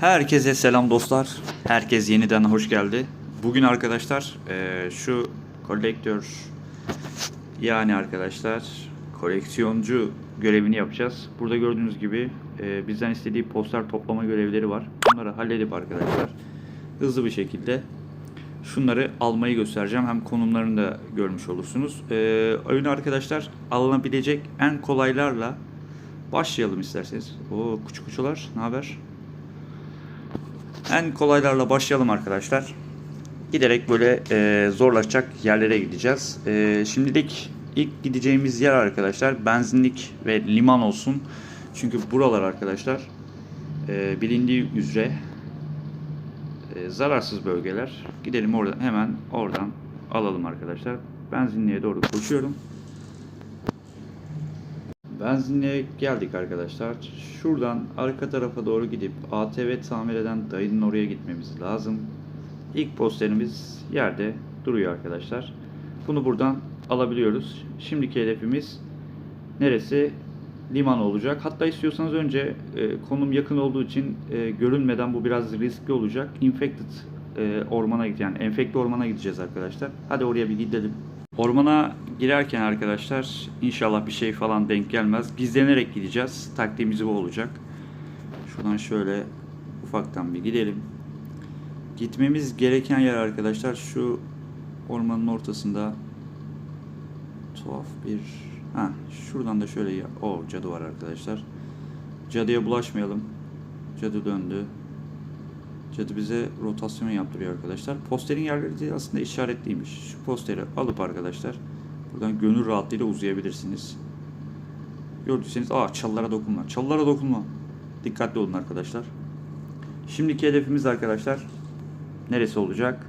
Herkese selam dostlar. Herkes yeniden hoş geldi. Bugün arkadaşlar eee, şu kolektör yani arkadaşlar koleksiyoncu görevini yapacağız. Burada gördüğünüz gibi eee, bizden istediği poster toplama görevleri var. Bunları halledip arkadaşlar hızlı bir şekilde şunları almayı göstereceğim. Hem konumlarını da görmüş olursunuz. Oyunu arkadaşlar alınabilecek en kolaylarla başlayalım isterseniz. O küçük kuçular ne haber? En kolaylarla başlayalım arkadaşlar. Giderek böyle e, zorlaşacak yerlere gideceğiz. E, şimdilik ilk gideceğimiz yer arkadaşlar benzinlik ve liman olsun. Çünkü buralar arkadaşlar e, bilindiği üzere e, zararsız bölgeler. Gidelim oradan hemen oradan alalım arkadaşlar. Benzinliğe doğru koşuyorum. Benzinliğe geldik arkadaşlar. Şuradan arka tarafa doğru gidip ATV tamir eden dayının oraya gitmemiz lazım. İlk posterimiz yerde duruyor arkadaşlar. Bunu buradan alabiliyoruz. Şimdiki hedefimiz neresi? Liman olacak. Hatta istiyorsanız önce e, konum yakın olduğu için e, görünmeden bu biraz riskli olacak. Infected e, ormana. Yani enfekte ormana gideceğiz arkadaşlar. Hadi oraya bir gidelim. Ormana girerken arkadaşlar inşallah bir şey falan denk gelmez. Gizlenerek gideceğiz. Taktiğimiz bu olacak. Şuradan şöyle ufaktan bir gidelim. Gitmemiz gereken yer arkadaşlar şu ormanın ortasında tuhaf bir ha şuradan da şöyle o cadı var arkadaşlar. Cadıya bulaşmayalım. Cadı döndü. Cadı bize rotasyon yaptırıyor arkadaşlar. Posterin yerleri de aslında işaretliymiş. Şu posteri alıp arkadaşlar buradan gönül rahatlığıyla uzayabilirsiniz. Gördüyseniz aa çalılara dokunma. Çalılara dokunma. Dikkatli olun arkadaşlar. Şimdiki hedefimiz arkadaşlar neresi olacak?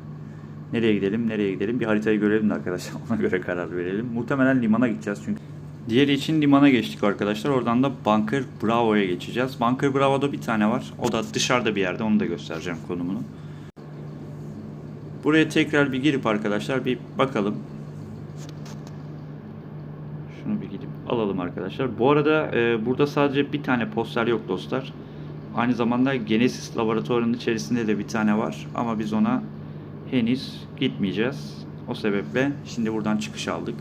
Nereye gidelim? Nereye gidelim? Bir haritayı görelim de arkadaşlar. Ona göre karar verelim. Muhtemelen limana gideceğiz çünkü. Diğeri için limana geçtik arkadaşlar. Oradan da Bunker Bravo'ya geçeceğiz. Bunker Bravo'da bir tane var. O da dışarıda bir yerde. Onu da göstereceğim konumunu. Buraya tekrar bir girip arkadaşlar bir bakalım. Şunu bir gidip alalım arkadaşlar. Bu arada e, burada sadece bir tane poster yok dostlar. Aynı zamanda Genesis laboratuvarının içerisinde de bir tane var. Ama biz ona henüz gitmeyeceğiz. O sebeple şimdi buradan çıkış aldık.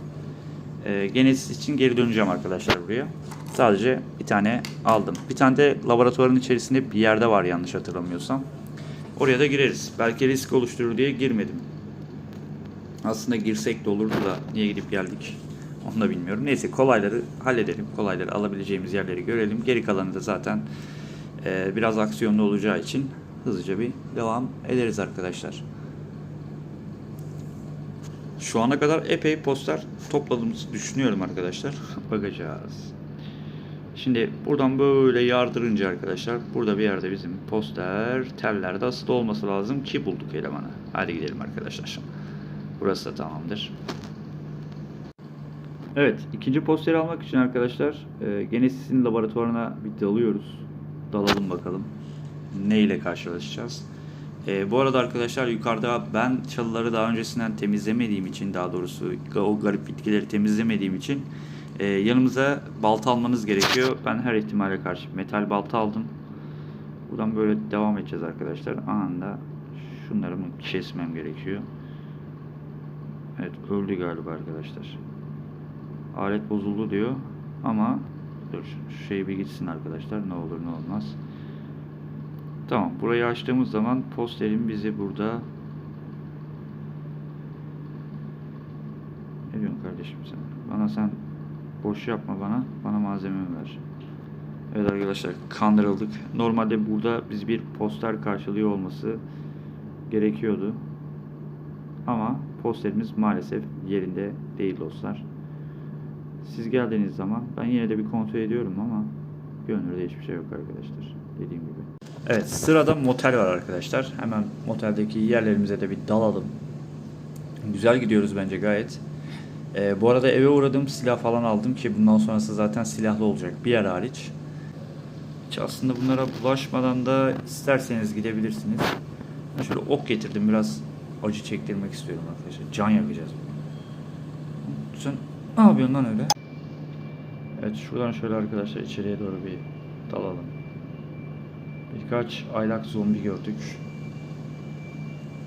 E, Genesis için geri döneceğim arkadaşlar buraya. Sadece bir tane aldım. Bir tane de laboratuvarın içerisinde bir yerde var yanlış hatırlamıyorsam. Oraya da gireriz. Belki risk oluşturur diye girmedim. Aslında girsek de olurdu da niye gidip geldik onu da bilmiyorum. Neyse kolayları halledelim. Kolayları alabileceğimiz yerleri görelim. Geri kalanı da zaten e, biraz aksiyonlu olacağı için hızlıca bir devam ederiz arkadaşlar. Şu ana kadar epey poster topladığımızı düşünüyorum arkadaşlar. Bakacağız. Şimdi buradan böyle yardırınca arkadaşlar burada bir yerde bizim poster tellerde asılı olması lazım ki bulduk elemanı. Hadi gidelim arkadaşlar. Burası da tamamdır. Evet, ikinci posteri almak için arkadaşlar e, Genesis'in laboratuvarına bir dalıyoruz. Dalalım bakalım. Ne ile karşılaşacağız? E, bu arada arkadaşlar yukarıda ben çalıları daha öncesinden temizlemediğim için daha doğrusu o garip bitkileri temizlemediğim için e, yanımıza balta almanız gerekiyor. Ben her ihtimale karşı metal balta aldım. Buradan böyle devam edeceğiz arkadaşlar. Anında şunları kesmem gerekiyor. Evet öldü galiba arkadaşlar. Alet bozuldu diyor. Ama dur şu şey bir gitsin arkadaşlar. Ne olur ne olmaz. Tamam. Burayı açtığımız zaman posterin bizi burada ne diyorsun kardeşim sen? Bana sen boş yapma bana. Bana malzeme ver. Evet arkadaşlar kandırıldık. Normalde burada biz bir poster karşılıyor olması gerekiyordu. Ama posterimiz maalesef yerinde değil dostlar. Siz geldiğiniz zaman ben yine de bir kontrol ediyorum ama görünürde hiçbir şey yok arkadaşlar. Dediğim gibi. Evet sırada motel var arkadaşlar. Hemen moteldeki yerlerimize de bir dalalım. Güzel gidiyoruz bence gayet. Ee, bu arada eve uğradım silah falan aldım ki bundan sonrası zaten silahlı olacak bir yer hariç. Hiç aslında bunlara bulaşmadan da isterseniz gidebilirsiniz. Şöyle ok getirdim biraz acı çektirmek istiyorum arkadaşlar. Can yakacağız. Sen ne yapıyorsun lan öyle? Evet şuradan şöyle arkadaşlar içeriye doğru bir dalalım. Birkaç aylak zombi gördük.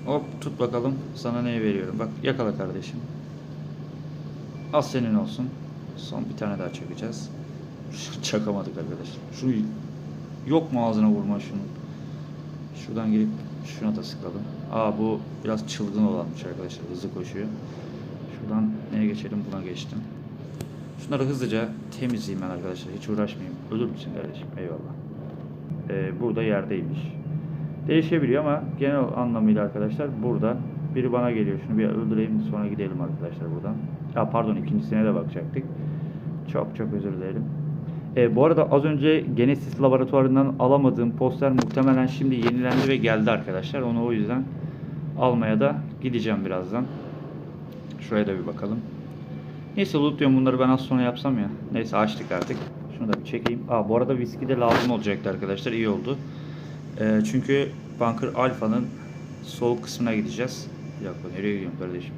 Hop tut bakalım. Sana neyi veriyorum? Bak yakala kardeşim. Az senin olsun. Son bir tane daha çakacağız. Çakamadık arkadaşlar. Şu yok mu ağzına vurma şunu. Şuradan girip şuna da sıkalım. Aa bu biraz çılgın olanmış arkadaşlar. Hızlı koşuyor. Şuradan neye geçelim? Buna geçtim. Şunları hızlıca temizleyeyim ben arkadaşlar. Hiç uğraşmayayım. Ölür müsün kardeşim? Eyvallah. Ee, burada yerdeymiş. Değişebiliyor ama genel anlamıyla arkadaşlar burada biri bana geliyor. Şunu bir öldüreyim sonra gidelim arkadaşlar buradan. Ya pardon ikincisine de bakacaktık. Çok çok özür dilerim. Ee, bu arada az önce Genesis laboratuvarından alamadığım poster muhtemelen şimdi yenilendi ve geldi arkadaşlar. Onu o yüzden almaya da gideceğim birazdan. Şuraya da bir bakalım. Neyse loot diyorum bunları ben az sonra yapsam ya. Neyse açtık artık. Şunu da bir çekeyim. Aa bu arada viski de lazım olacaktı arkadaşlar. İyi oldu. Ee, çünkü Bunker Alpha'nın sol kısmına gideceğiz. Bir dakika nereye gidiyorum kardeşim?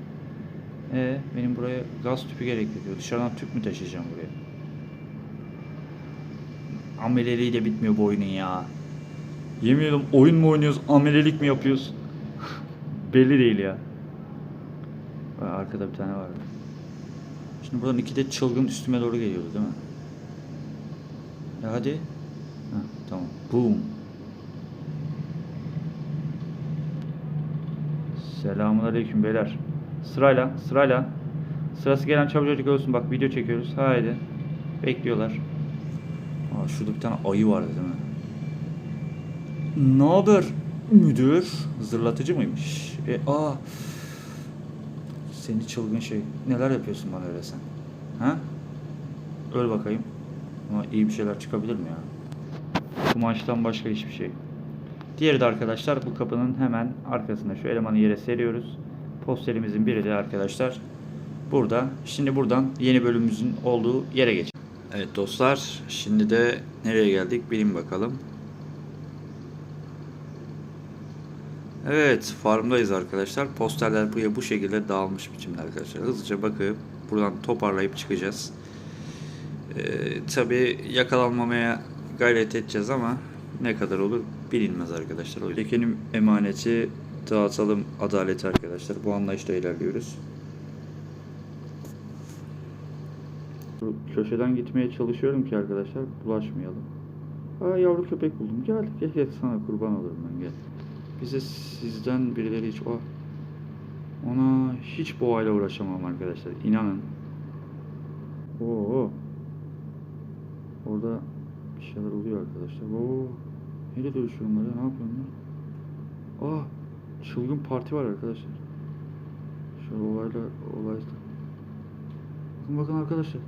Ee, benim buraya gaz tüpü gerekli diyor. Dışarıdan tüp mü taşıyacağım buraya? Ameleliğiyle bitmiyor bu oyunun ya. Yemin ediyorum oyun mu oynuyoruz, amelelik mi yapıyoruz? Belli değil ya. Arkada bir tane var. Şimdi buradan iki de çılgın üstüme doğru geliyordu değil mi? Ya hadi. Heh, tamam. Boom. Selamun aleyküm beyler. Sırayla, sırayla. Sırası gelen çabucacık ölsün. Bak video çekiyoruz. Haydi. Bekliyorlar. Aa, şurada bir tane ayı vardı değil mi? Ne haber müdür? Zırlatıcı mıymış? E, aa. Seni çılgın şey. Neler yapıyorsun bana öyle sen? Ha? Öl bakayım. Ama iyi bir şeyler çıkabilir mi ya? Kumaştan başka hiçbir şey. Diğeri de arkadaşlar bu kapının hemen arkasında şu elemanı yere seriyoruz. Posterimizin biri de arkadaşlar burada. Şimdi buradan yeni bölümümüzün olduğu yere geçelim. Evet dostlar şimdi de nereye geldik bilin bakalım. Evet farmdayız arkadaşlar. Posterler buraya bu şekilde dağılmış biçimde arkadaşlar. Hızlıca bakıp buradan toparlayıp çıkacağız. Ee, Tabi yakalanmamaya gayret edeceğiz ama ne kadar olur bilinmez arkadaşlar. Tekenim emaneti dağıtalım adaleti arkadaşlar. Bu anlayışla ilerliyoruz. Köşeden gitmeye çalışıyorum ki arkadaşlar bulaşmayalım. Aa yavru köpek buldum. Gel gel gel sana kurban olurum ben gel. Bize sizden birileri hiç o ona hiç boğayla uğraşamam arkadaşlar. İnanın. Oo. Orada bir şeyler oluyor arkadaşlar. Oo. Nereye dövüşüyor bunlar ya? Ne yapıyor bunlar? Aa. Çılgın parti var arkadaşlar. Şu olayla olayla. Bakın bakın arkadaşlar.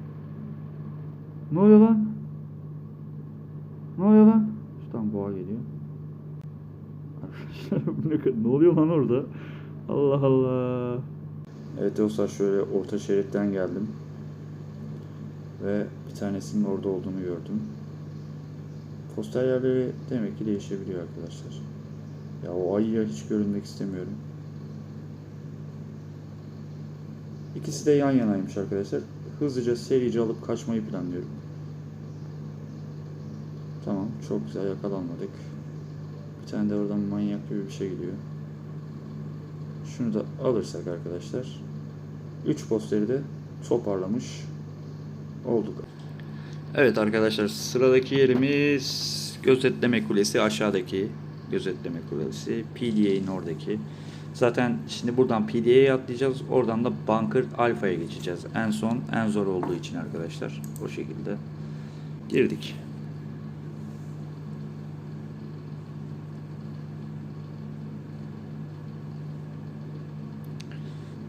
Ne oluyor lan? Ne oluyor lan? Şuradan boğa geliyor. Arkadaşlar ne, ne oluyor lan orada? Allah Allah. Evet dostlar şöyle orta şeritten geldim. Ve bir tanesinin orada olduğunu gördüm. Poster yerleri demek ki değişebiliyor arkadaşlar. Ya o ayıya hiç görünmek istemiyorum. İkisi de yan yanaymış arkadaşlar. Hızlıca serici alıp kaçmayı planlıyorum. Tamam çok güzel yakalanmadık. Bir tane de oradan manyak gibi bir şey gidiyor. Şunu da alırsak arkadaşlar. 3 posteri de toparlamış olduk. Evet arkadaşlar sıradaki yerimiz gözetleme kulesi aşağıdaki gözetleme kulesi PDA'nin oradaki. Zaten şimdi buradan PDA'ya atlayacağız. Oradan da Bunker Alpha'ya geçeceğiz. En son en zor olduğu için arkadaşlar. O şekilde girdik.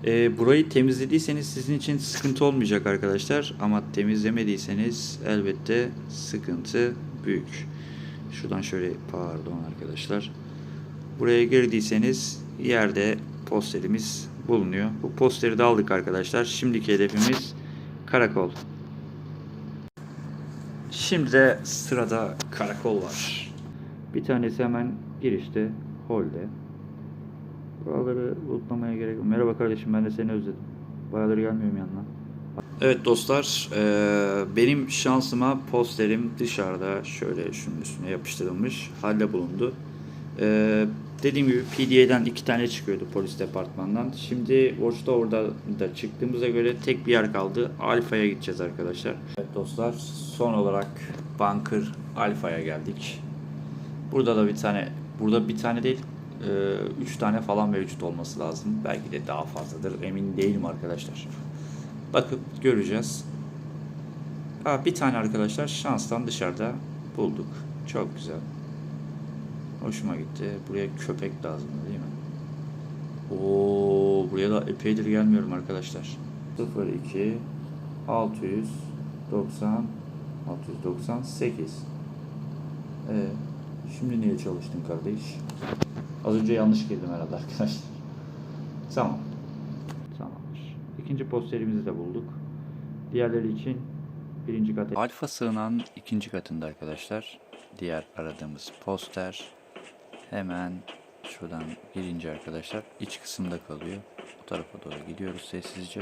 Ee, burayı temizlediyseniz sizin için sıkıntı olmayacak arkadaşlar. Ama temizlemediyseniz elbette sıkıntı büyük. Şuradan şöyle pardon arkadaşlar. Buraya girdiyseniz yerde posterimiz bulunuyor. Bu posteri de aldık arkadaşlar. Şimdiki hedefimiz karakol. Şimdi de sırada karakol var. Bir tanesi hemen girişte, holde. Buraları lootlamaya gerek yok. Merhaba kardeşim ben de seni özledim. Bayağıdır gelmiyorum yanına. Evet dostlar, benim şansıma posterim dışarıda şöyle şunun üstüne yapıştırılmış halde bulundu. Dediğim gibi PDA'den iki tane çıkıyordu polis departmanından. Şimdi Watchtower'da da çıktığımıza göre tek bir yer kaldı. Alfa'ya gideceğiz arkadaşlar. Evet dostlar, son olarak Bunker Alfa'ya geldik. Burada da bir tane, burada bir tane değil, eee, üç tane falan mevcut olması lazım. Belki de daha fazladır, emin değilim arkadaşlar. Bakıp göreceğiz. Ha, bir tane arkadaşlar şanstan dışarıda bulduk. Çok güzel. Hoşuma gitti. Buraya köpek lazım değil mi? Oo, buraya da epeydir gelmiyorum arkadaşlar. 02 690 698 ee, şimdi niye çalıştın kardeş? Az önce yanlış girdim herhalde arkadaşlar. Tamam. Tamamdır. İkinci posterimizi de bulduk. Diğerleri için birinci kat. Alfa sığınan ikinci katında arkadaşlar. Diğer aradığımız poster. Hemen şuradan girince arkadaşlar iç kısımda kalıyor. Bu tarafa doğru gidiyoruz sessizce.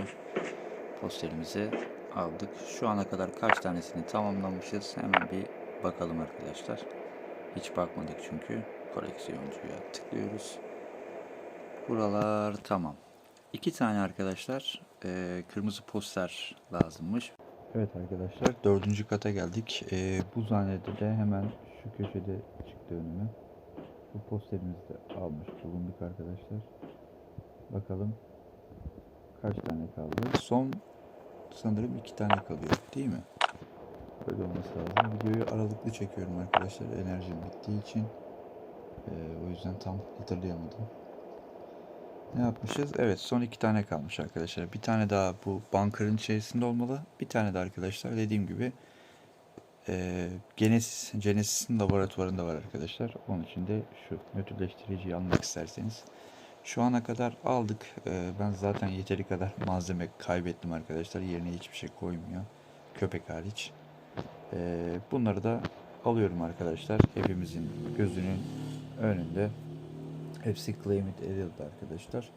Posterimizi aldık. Şu ana kadar kaç tanesini tamamlamışız. Hemen bir bakalım arkadaşlar. Hiç bakmadık çünkü. Koleksiyoncuya tıklıyoruz. Buralar tamam. İki tane arkadaşlar e, kırmızı poster lazımmış. Evet arkadaşlar dördüncü kata geldik. E, bu zanede de hemen şu köşede çıktı önüme. Bu posterimizi de almış bulunduk arkadaşlar. Bakalım kaç tane kaldı. Son sanırım iki tane kalıyor değil mi? Böyle olması lazım. Videoyu aralıklı çekiyorum arkadaşlar enerjim bittiği için. E, o yüzden tam hatırlayamadım. Ne yapmışız? Evet son iki tane kalmış arkadaşlar. Bir tane daha bu bunker'ın içerisinde olmalı. Bir tane de arkadaşlar dediğim gibi e, Genesis, Genesis'in laboratuvarında var arkadaşlar. Onun için de şu nötrleştiriciyi almak isterseniz. Şu ana kadar aldık. E, ben zaten yeteri kadar malzeme kaybettim arkadaşlar. Yerine hiçbir şey koymuyor. Köpek hariç. E, bunları da alıyorum arkadaşlar. Hepimizin gözünün önünde. Hepsi claimant edildi arkadaşlar.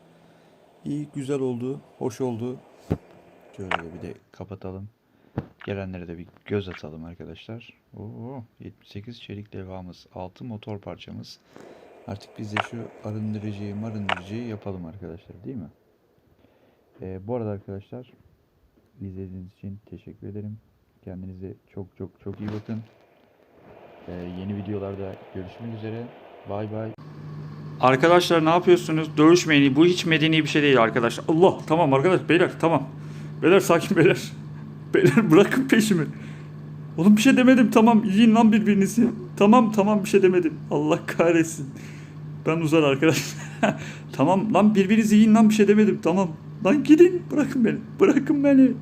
İyi, güzel oldu, hoş oldu. Şöyle bir de kapatalım. Gelenlere de bir göz atalım arkadaşlar. Oo, 78 çelik levhamız, 6 motor parçamız. Artık biz de şu arındırıcıyı marındırıcıyı yapalım arkadaşlar değil mi? Ee, bu arada arkadaşlar izlediğiniz için teşekkür ederim. Kendinize çok çok çok iyi bakın. Ee, yeni videolarda görüşmek üzere. Bay bay. Arkadaşlar ne yapıyorsunuz? Dövüşmeyin. Bu hiç medeni bir şey değil arkadaşlar. Allah tamam arkadaş beyler tamam. Beyler sakin beyler. Beyler bırakın peşimi. Oğlum bir şey demedim tamam yiyin lan birbirinizi. Tamam tamam bir şey demedim. Allah kahretsin. Ben uzar arkadaşlar. tamam lan birbirinizi yiyin lan bir şey demedim tamam. Lan gidin bırakın beni. Bırakın beni.